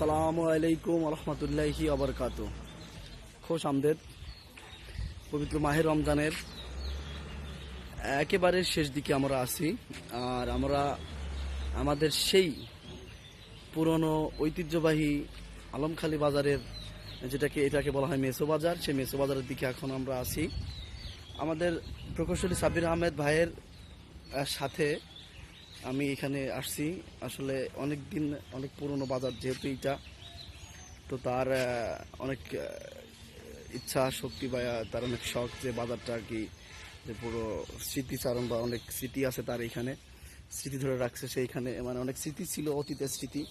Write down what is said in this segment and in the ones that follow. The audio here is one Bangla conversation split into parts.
সালামু আলাইকুম রহমতুল্লাহি আবরকাত খোশ আমদেদ। পবিত্র মাহের রমজানের একেবারে শেষ দিকে আমরা আছি আর আমরা আমাদের সেই পুরনো ঐতিহ্যবাহী আলমখালী বাজারের যেটাকে এটাকে বলা হয় মেসো বাজার, সেই মেসো বাজারের দিকে এখন আমরা আছি। আমাদের প্রকৌশলী সাবির আহমেদ ভাইয়ের সাথে আমি এখানে আসছি। আসলে অনেক দিন অনেক পুরনো বাজার যেহেতু এইটা তো তার অনেক ইচ্ছা শক্তি বা তার অনেক শখ যে বাজারটা আর কি যে পুরো স্মৃতিচারণ বা অনেক স্মৃতি আছে তার এখানে। স্মৃতি ধরে রাখছে সেইখানে মানে অনেক স্মৃতি ছিল অতীতের স্মৃতি।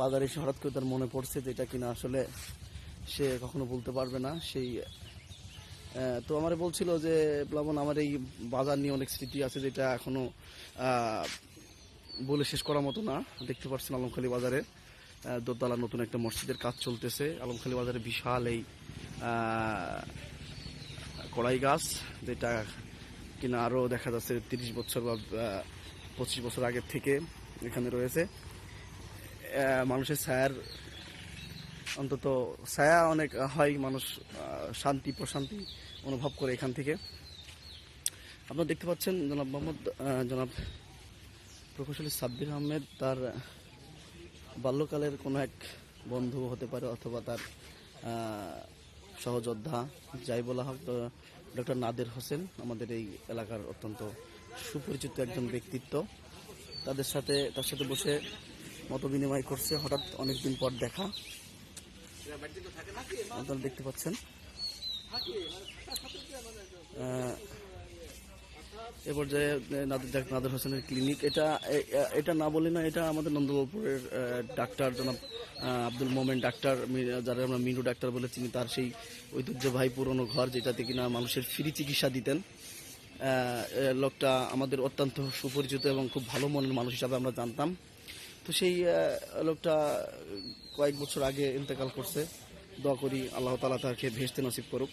বাজারে এসে হঠাৎ করে তার মনে পড়ছে যেটা কিনা আসলে সে কখনো বলতে পারবে না সেই তো আমার বলছিল যে প্লাবন আমার এই বাজার নিয়ে অনেক স্মৃতি আছে যেটা এখনও আহ, বলে শেষ করার মতো না। দেখতে পাচ্ছেন আলমখালী বাজারে দোতলা নতুন একটা মসজিদের কাজ চলতেছে। আলমখালী বাজারে বিশাল এই কড়াই গাছ যেটা কিনা আরও দেখা যাচ্ছে তিরিশ বছর বা পঁচিশ বছর আগের থেকে এখানে রয়েছে। মানুষের ছায়ার, অন্তত ছায়া অনেক হয় মানুষ শান্তি, প্রশান্তি অনুভব করে এখান থেকে। আপনারা দেখতে পাচ্ছেন জনাব মোহাম্মদ জনাব প্রকৌশলী সাব্বির আহমেদ তার বাল্যকালের কোনো এক বন্ধু হতে পারে অথবা তার সহযোদ্ধা যাই বলা হোক ডক্টর নাদের হোসেন আমাদের এই এলাকার অত্যন্ত সুপরিচিত একজন ব্যক্তিত্ব। তাদের সাথে, তার সাথে বসে মত বিনিময় করছে। হঠাৎ অনেকদিন পর দেখা। দেখতে পাচ্ছেন। এ পর্যায়ে নাদের নাদের হোসেনের ক্লিনিক। এটা এটা না বলি না, এটা আমাদের নন্দলালপুরের ডাক্তার জনাব আব্দুল মোমেন ডাক্তার যারা আমরা মিনু ডাক্তার বলে চিনি, তার সেই ঐতিহ্যবাহী পুরনো ঘর, যেটাতে কিনা মানুষের ফ্রি চিকিৎসা দিতেন। লোকটা আমাদের অত্যন্ত সুপরিচিত এবং খুব ভালো মনের মানুষ হিসাবে আমরা জানতাম। তো সেই লোকটা কয়েক বছর আগে ইন্তেকাল করছে। দোয়া করি আল্লাহ তালা তাকে ভেস্তে নসিব করুক।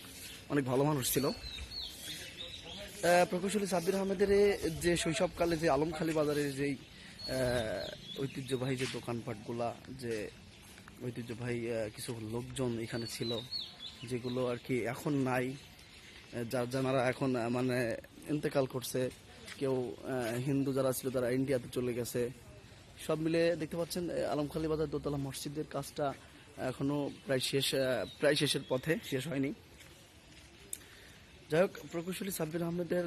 অনেক ভালো মানুষ ছিল। প্রকৌশলী সাব্বির আহমেদের যে শৈশবকালে যে আলমখালী বাজারের যেই ঐতিহ্যবাহী যে দোকানপাটগুলা, যে ঐতিহ্যবাহী কিছু লোকজন এখানে ছিল, যেগুলো আর কি এখন নাই যার যারা এখন মানে ইন্তেকাল করছে, কেউ হিন্দু যারা ছিল তারা ইন্ডিয়াতে চলে গেছে, সব মিলে দেখতে পাচ্ছেন আলমখালী বাজার দোতলা মসজিদের কাজটা এখনও প্রায় শেষ প্রায় শেষের পথে, শেষ হয়নি। যাই হোক, প্রকৌশলী সাব্বির আহমেদের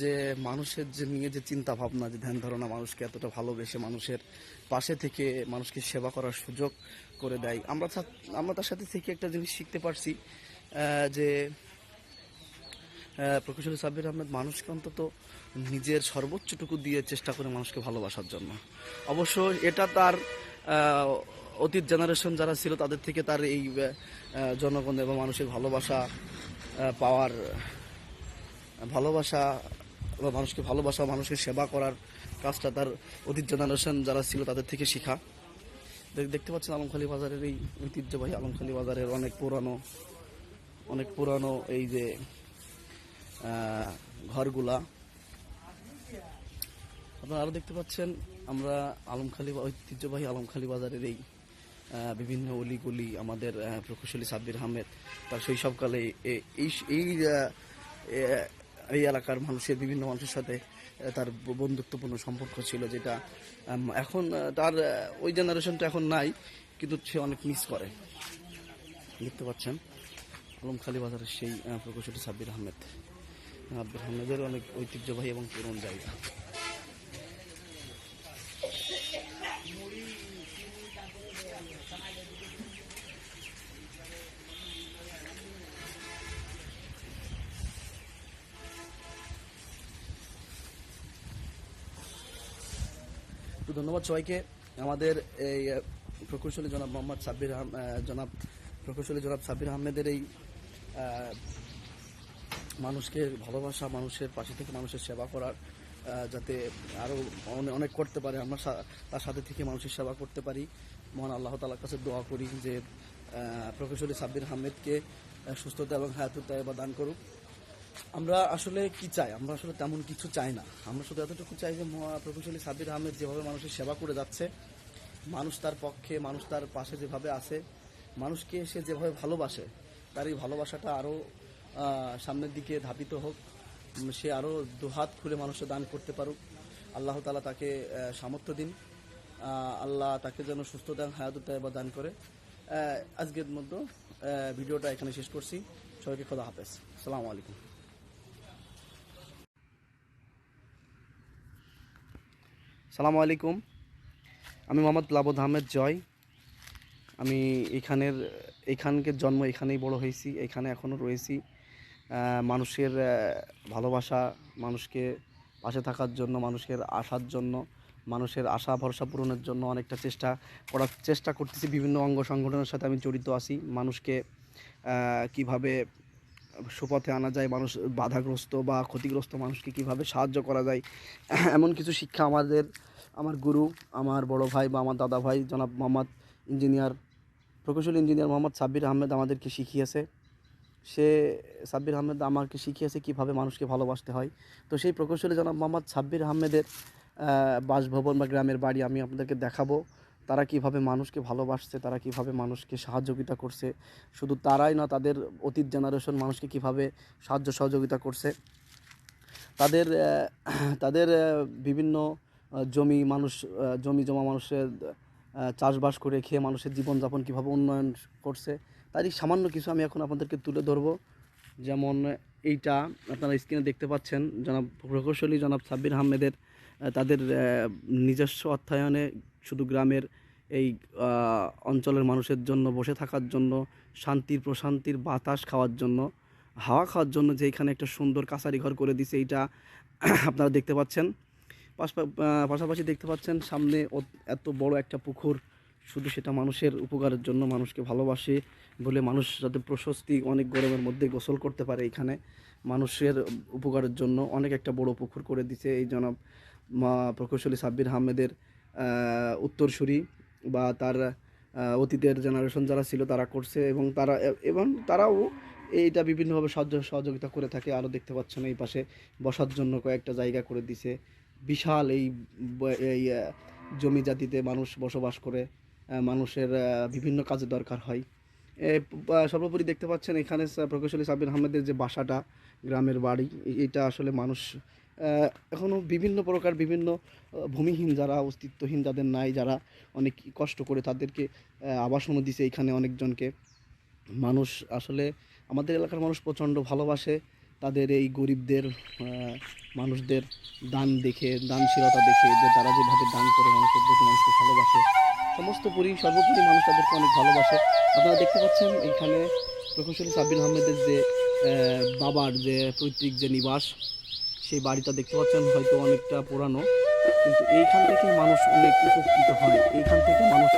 যে মানুষের যে নিয়ে যে চিন্তা ভাবনা যে ধ্যান ধারণা মানুষকে এতটা ভালোবেসে মানুষের পাশে থেকে মানুষকে সেবা করার সুযোগ করে দেয়। আমরা আমরা তার সাথে থেকে একটা জিনিস শিখতে পারছি যে প্রকৌশলী সাব্বির আহমেদ মানুষকে অন্তত নিজের সর্বোচ্চটুকু দিয়ে চেষ্টা করে মানুষকে ভালোবাসার জন্য। অবশ্য এটা তার অতীত জেনারেশন যারা ছিল, তাদের থেকে তার এই জনগণ এবং মানুষের ভালোবাসা পাওয়ার ভালোবাসা বা মানুষকে ভালোবাসা মানুষকে সেবা করার কাজটা তার অতীত জেনারেশন যারা ছিল, তাদের থেকে শেখা। দেখ- দেখতে পাচ্ছেন আলমখালী বাজারের এই ঐতিহ্যবাহী আলমখালী বাজারের অনেক পুরানো অনেক পুরানো এই যে ঘরগুলা। আপনারা আরও দেখতে পাচ্ছেন, আমরা আলমখালী ঐতিহ্যবাহী আলমখালী বাজারের এই বিভিন্ন অলিগলি আমাদের প্রকৌশলী সাব্বির আহমেদ, তার শৈশবকালে এই এই এই এলাকার মানুষের, বিভিন্ন মানুষের সাথে তার বন্ধুত্বপূর্ণ সম্পর্ক ছিল যেটা এখন তার ওই জেনারেশনটা এখন নাই, কিন্তু সে অনেক মিস করে। দেখতে পাচ্ছেন আলমখালী বাজারের সেই প্রকৌশলী সাব্বির আহমেদ। আব্দুল আহমেদের অনেক ঐতিহ্যবাহী এবং পুরনো জায়গা। তো ধন্যবাদ সবাইকে। আমাদের এই প্রকৌশলী জনাব মোহাম্মদ সাব্বির জনাব প্রকৌশলী জনাব সাব্বির আহমেদের এই মানুষকে ভালোবাসা, মানুষের পাশে থেকে মানুষের সেবা করার যাতে আরও অনেক করতে পারে, আমরা তার সাথে থেকে মানুষের সেবা করতে পারি। মহান আল্লাহ তালার কাছে দোয়া করি যে প্রকৌশলী সাব্বির আহমেদকে সুস্থতা এবং হায়াতুত্তা বা দান করুক। আমরা আসলে কি চাই? আমরা আসলে তেমন কিছু চাই না। আমরা শুধু এতটুকু চাই যে প্রকৌশলী সাব্বির আহমেদ যেভাবে মানুষের সেবা করে যাচ্ছে, মানুষ তার পক্ষে, মানুষ তার পাশে যেভাবে আছে, মানুষকে সে যেভাবে ভালোবাসে, তার এই ভালোবাসাটা আরও সামনের দিকে ধাবিত হোক সে আরও দুহাত খুলে মানুষকে দান করতে পারুক। আল্লাহ তালা তাকে সামর্থ্য দিন। আল্লাহ তাকে যেন সুস্থ দেন হায়াতুত্তায় বা দান করে। আজকের মধ্যে ভিডিওটা এখানে শেষ করছি। সবাইকে খোদা হাফেজ। আসসালামু আলাইকুম। সালামু আলাইকুম। আমি মোহাম্মদ লাবদ আহমেদ জয়। আমি এখানের এখানকার জন্ম এখানেই বড় হয়েছি, এখানে এখনও রয়েছি। মানুষের ভালোবাসা, মানুষকে পাশে থাকার জন্য, মানুষের আশার জন্য, মানুষের আশা, ভরসা পূরণের জন্য অনেকটা চেষ্টা করার চেষ্টা করতেছি। বিভিন্ন অঙ্গ সংগঠনের সাথে আমি জড়িত আছি। মানুষকে কীভাবে সুপথে আনা যায়, মানুষ বাধাগ্রস্ত বা ক্ষতিগ্রস্ত মানুষকে কীভাবে সাহায্য করা যায়, এমন কিছু শিক্ষা আমাদের আমার গুরু, আমার বড় ভাই বা আমার দাদা ভাই, জনাব মোহাম্মদ ইঞ্জিনিয়ার, প্রকৌশলী ইঞ্জিনিয়ার মোহাম্মদ সাব্বির আহমেদ আমাদেরকে শিখিয়েছে। সে সাব্বির আহমেদ আমাকে শিখিয়েছে কীভাবে মানুষকে ভালোবাসতে হয়। তো সেই প্রকৌশলী জনাব মোহাম্মদ সাব্বির আহমেদের বাসভবন বা গ্রামের বাড়ি আমি আপনাদেরকে দেখাবো। তারা কীভাবে মানুষকে ভালোবাসছে, তারা কীভাবে মানুষকে সাহায্যিতা করছে। শুধু তারাই না, তাদের অতীত জেনারেশন মানুষকে কীভাবে সাহায্য সহযোগিতা করছে। তাদের তাদের বিভিন্ন জমি মানুষ জমি জমা মানুষের চাষবাস করে খেয়ে মানুষের জীবনযাপন কীভাবে উন্নয়ন করছে, তারই সামান্য কিছু আমি এখন আপনাদেরকে তুলে ধরবো। যেমন এইটা আপনারা স্ক্রিনে দেখতে পাচ্ছেন, জনাব প্রকৌশলী জনাব সাব্বির আহমেদের তাদের নিজস্ব অর্থায়নে শুধু গ্রামের এই অঞ্চলের মানুষের জন্য, বসে থাকার জন্য, শান্তির প্রশান্তির বাতাস খাওয়ার জন্য, হাওয়া খাওয়ার জন্য যে এখানে একটা সুন্দর কাছারি ঘর করে দিছে, এইটা আপনারা দেখতে পাচ্ছেন। পাশাপাশি দেখতে পাচ্ছেন সামনে এত বড় একটা পুকুর। শুধু সেটা মানুষের উপকারের জন্য মানুষকে ভালোবাসে বলে মানুষ যাতে প্রশস্তি অনেক গরমের মধ্যে গোসল করতে পারে এখানে। মানুষের উপকারের জন্য অনেক একটা বড় পুকুর করে দিছে এই জনাব মা প্রকৌশলী সাব্বির আহমেদের উত্তরসূরি বা তার অতীতের জেনারেশন যারা ছিল তারা করছে এবং তারা, এবং তারাও এইটা বিভিন্নভাবে সহযোগিতা করে থাকে। আরও দেখতে পাচ্ছেন এই পাশে বসার জন্য কয়েকটা জায়গা করে দিছে। বিশাল এই জমি জাতিতে মানুষ বসবাস করে মানুষের বিভিন্ন কাজে দরকার হয়। সর্বোপরি দেখতে পাচ্ছেন এখানে প্রকৌশলী সাবির আহমেদের যে বাসাটা, গ্রামের বাড়ি এটা আসলে মানুষ এখনও বিভিন্ন প্রকার বিভিন্ন ভূমিহীন যারা, অস্তিত্বহীন যাদের নাই, যারা অনেক কষ্ট করে তাদেরকে আবাসনও দিছে এখানে অনেকজনকে। মানুষ আসলে, আমাদের এলাকার মানুষ প্রচণ্ড ভালোবাসে তাদের এই গরিবদের মানুষদের দান দেখে, দানশীলতা দেখে যে তারা যেভাবে দান করে মানুষের প্রতি মানুষকে ভালোবাসে সমস্ত পরি সর্বোপরি মানুষ তাদেরকে অনেক ভালোবাসে। আপনারা দেখতে পাচ্ছেন এখানে প্রকৌশলী সাবির আহমেদের যে বাবার যে পৈতৃক যে নিবাস, সেই বাড়িটা দেখতে পাচ্ছেন হয়তো অনেকটা পুরানো, কিন্তু এইখান থেকে মানুষ অনেক উপকৃত হয়। এইখান থেকে মানুষ